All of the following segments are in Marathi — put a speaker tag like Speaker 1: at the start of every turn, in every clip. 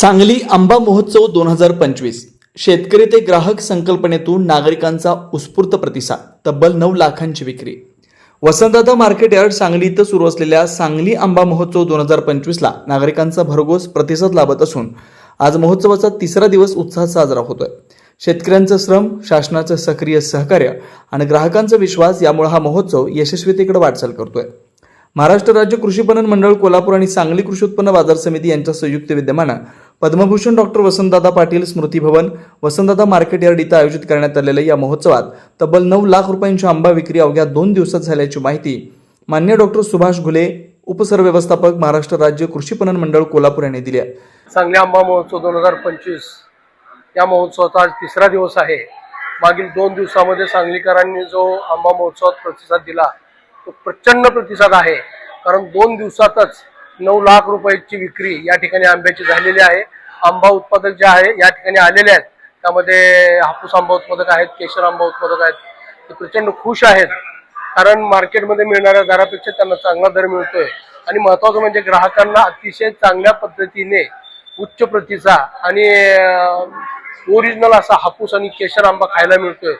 Speaker 1: सांगली आंबा महोत्सव दोन हजार पंचवीस. शेतकरी ते ग्राहक संकल्पनेतून नागरिकांचा उत्स्फूर्त प्रतिसाद तब्बल नऊ लाखांची विक्री. वसंतदादा मार्केट यार्ड सांगली इथं सुरू असलेल्या सांगली आंबा महोत्सव दोन हजार पंचवीसला नागरिकांचा भरघोस प्रतिसाद लाभत असून आज महोत्सवाचा तिसरा दिवस उत्साहात साजरा होतोय. शेतकऱ्यांचं श्रम शासनाचं सक्रिय सहकार्य आणि ग्राहकांचा विश्वास यामुळे हा महोत्सव यशस्वीतेकडे वाटचाल करतोय. महाराष्ट्र राज्य कृषी पणन मंडळ कोल्हापूर आणि सांगली कृषी उत्पन्न बाजार समिती यांच्या संयुक्त विद्यमानं पद्मभूषण डॉक्टर वसंतदादा पाटील स्मृती भवन वसंतदादा मार्केट यार्ड इथं आयोजित करण्यात आलेल्या या महोत्सवात तब्बल नऊ लाख रुपयांची आंबा विक्री अवघ्या दोन दिवसात झाल्याची माहिती मान्य डॉक्टर सुभाष घुले उपसरव्यवस्थापक महाराष्ट्र राज्य कृषी पणन मंडळ कोल्हापूर यांनी दिली आहे.
Speaker 2: सांगली आंबा महोत्सव दोन हजार पंचवीस या महोत्सवाचा आज तिसरा दिवस आहे. मागील दोन दिवसामध्ये सांगलीकरांनी जो आंबा महोत्सवात प्रतिसाद दिला तो प्रचंड प्रतिसाद आहे. कारण दोन दिवसातच नऊ लाख रुपयाची विक्री या ठिकाणी आंब्याची झालेली आहे. आंबा उत्पादक जे आहे या ठिकाणी आलेले आहेत. त्यामध्ये हापूस आंबा उत्पादक आहेत केशर आंबा उत्पादक आहेत. ते प्रचंड खुश आहेत. कारण मार्केटमध्ये मिळणाऱ्या दरापेक्षा त्यांना चांगला दर मिळतोय. आणि महत्वाचं म्हणजे ग्राहकांना अतिशय चांगल्या पद्धतीने उच्च प्रतीचा आणि ओरिजिनल असा हापूस आणि केशर आंबा खायला मिळतोय.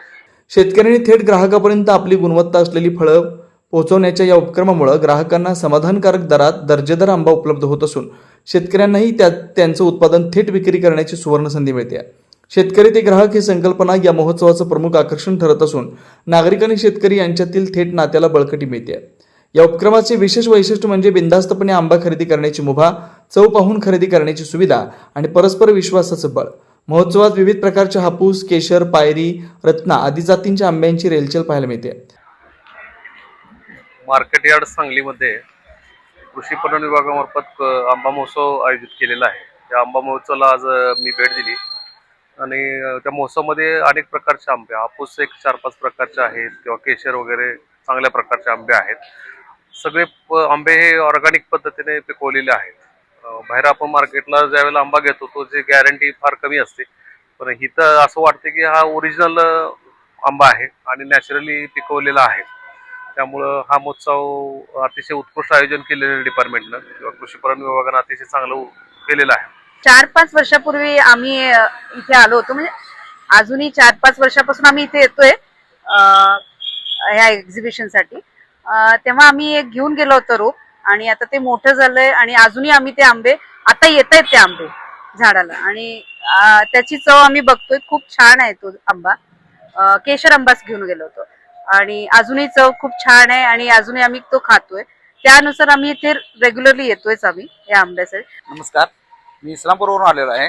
Speaker 1: शेतकऱ्यांनी थेट ग्राहकापर्यंत आपली गुणवत्ता असलेली फळं पोहोचवण्याच्या या उपक्रमामुळे ग्राहकांना समाधानकारक दरात दर्जेदार आंबा उपलब्ध होत असून शेतकऱ्यांनाही त्या त्यांचं उत्पादन थेट विक्री करण्याची सुवर्ण संधी मिळते. शेतकरी ते ग्राहक ही संकल्पना या महोत्सवाचं प्रमुख आकर्षण ठरत असून नागरिक आणि शेतकरी यांच्यातील थेट नात्याला बळकटी मिळते. या उपक्रमाचे विशेष वैशिष्ट्य म्हणजे बिनधास्तपणे आंबा खरेदी करण्याची मुभा चव पाहून खरेदी करण्याची सुविधा आणि परस्पर विश्वासाचं बळ. महोत्सवात विविध प्रकारचे हापूस केशर पायरी रत्ना आदी जातींच्या आंब्यांची रेलचेल पाहायला मिळते.
Speaker 3: मार्केट यार्ड सांगलीमध्ये कृषी पणन विभागामार्फत आंबा महोत्सव आयोजित केलेला आहे. त्या आंबा महोत्सवाला आज मी भेट दिली. आणि त्या महोत्सवामध्ये अनेक प्रकारचे आंबे हापूस एक चार पाच प्रकारचे आहेत किंवा केशर वगैरे चांगल्या प्रकारचे आंबे आहेत. सगळे प- आंबे हे ऑर्गॅनिक पद्धतीने पिकवलेले आहेत. बाहेर आपण मार्केटला ज्यावेळेला आंबा घेतो तो जे गॅरंटी फार कमी असते. पण इथं असं वाटते की हा ओरिजिनल आंबा आहे आणि नॅचरली पिकवलेला आहे. त्यामुळं हा महोत्सव अतिशय उत्कृष्ट आयोजन केलेलं डिपार्टमेंटनं किंवा कृषीपरण विभागानं अतिशय चांगलं केलेलं आहे.
Speaker 4: चार पाच वर्षापूर्वी आम्ही इथे आलो होतो. म्हणजे अजूनही चार पाच वर्षापासून आम्ही इथे येतोय ह्या एक्झिबिशनसाठी तेव्हा आम्ही एक घेऊन गेलो होतो रोप आणि आता ते मोठं झालंय आणि अजूनही आम्ही ते आंबे आता येत आहेत ते आंबे झाडाला. आणि त्याची चव आम्ही बघतोय. खूप छान आहे तो आंबा. केशर आंबाच घेऊन गेलो होतो. आणि अजूनही चव खूप छान आहे आणि अजूनही आम्ही तो खातोय. त्यानुसार आम्ही इथे रेग्युलरली येतोयच आम्ही या आंब्यासाठी.
Speaker 5: नमस्कार. मी इस्लामपूरवरून आलेलो आहे.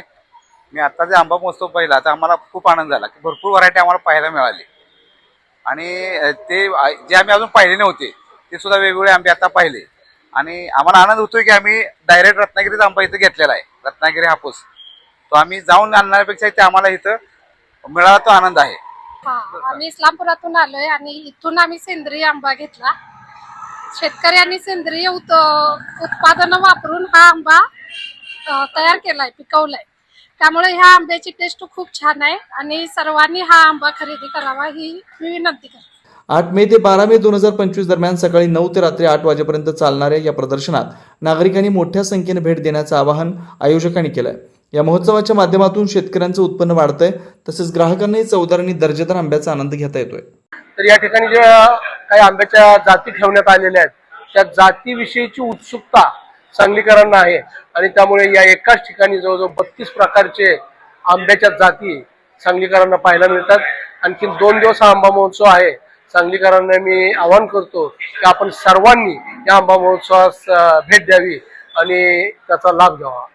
Speaker 5: मी आता जे आंबा महोत्सव पाहिला तर आम्हाला खूप आनंद झाला. की भरपूर व्हरायटी आम्हाला पाहायला मिळाली. आणि ते जे आम्ही अजून पाहिले नव्हते ते सुद्धा वेगवेगळे आंबे आता पाहिले. आणि आम्हाला आनंद होतोय की आम्ही डायरेक्ट रत्नागिरीचा आंबा इथं घेतलेला आहे रत्नागिरी हापूस. तो आम्ही जाऊन आणण्यापेक्षा ते आम्हाला इथं मिळाला तो आनंद आहे.
Speaker 6: हा आम्ही इस्लामपुरातून आलोय आणि इथून आम्ही सेंद्रिय आंबा घेतला. शेतकऱ्यांनी सेंद्रिय उत उत्पादनं वापरून हा आंबा अ, तयार केलाय पिकवलाय. त्यामुळे ह्या आंब्याची टेस्ट खूप छान आहे आणि सर्वांनी हा आंबा खरेदी करावा ही मी विनंती करते.
Speaker 1: आठ मे ते बारा मे दोन हजार पंचवीस दरम्यान सकाळी नऊ ते रात्री आठ वाजेपर्यंत चालणाऱ्या या प्रदर्शनात नागरिकांनी मोठ्या संख्येने भेट देण्याचं आवाहन आयोजकांनी केलंय. या महोत्सवाच्या माध्यमातून शेतकऱ्यांचं उत्पन्न वाढतंय तसेच ग्राहकांनाही चौदार आणि दर्जेदार आंब्याचा आनंद घेता येतोय.
Speaker 2: तर या ठिकाणी ज्या काही आंब्याच्या जाती ठेवण्यात आलेल्या आहेत त्या जातीविषयीची उत्सुकता सांगलीकरांना आहे आणि त्यामुळे या एकाच ठिकाणी जवळजवळ बत्तीस प्रकारचे आंब्याच्या जाती सांगलीकरांना पाहायला मिळतात. आणखी दोन दिवस हा आंबा महोत्सव आहे. सांगलीकरांना मी आवाहन करतो की आपण सर्वांनी या आंबा महोत्सवास भेट द्यावी आणि त्याचा लाभ घ्यावा.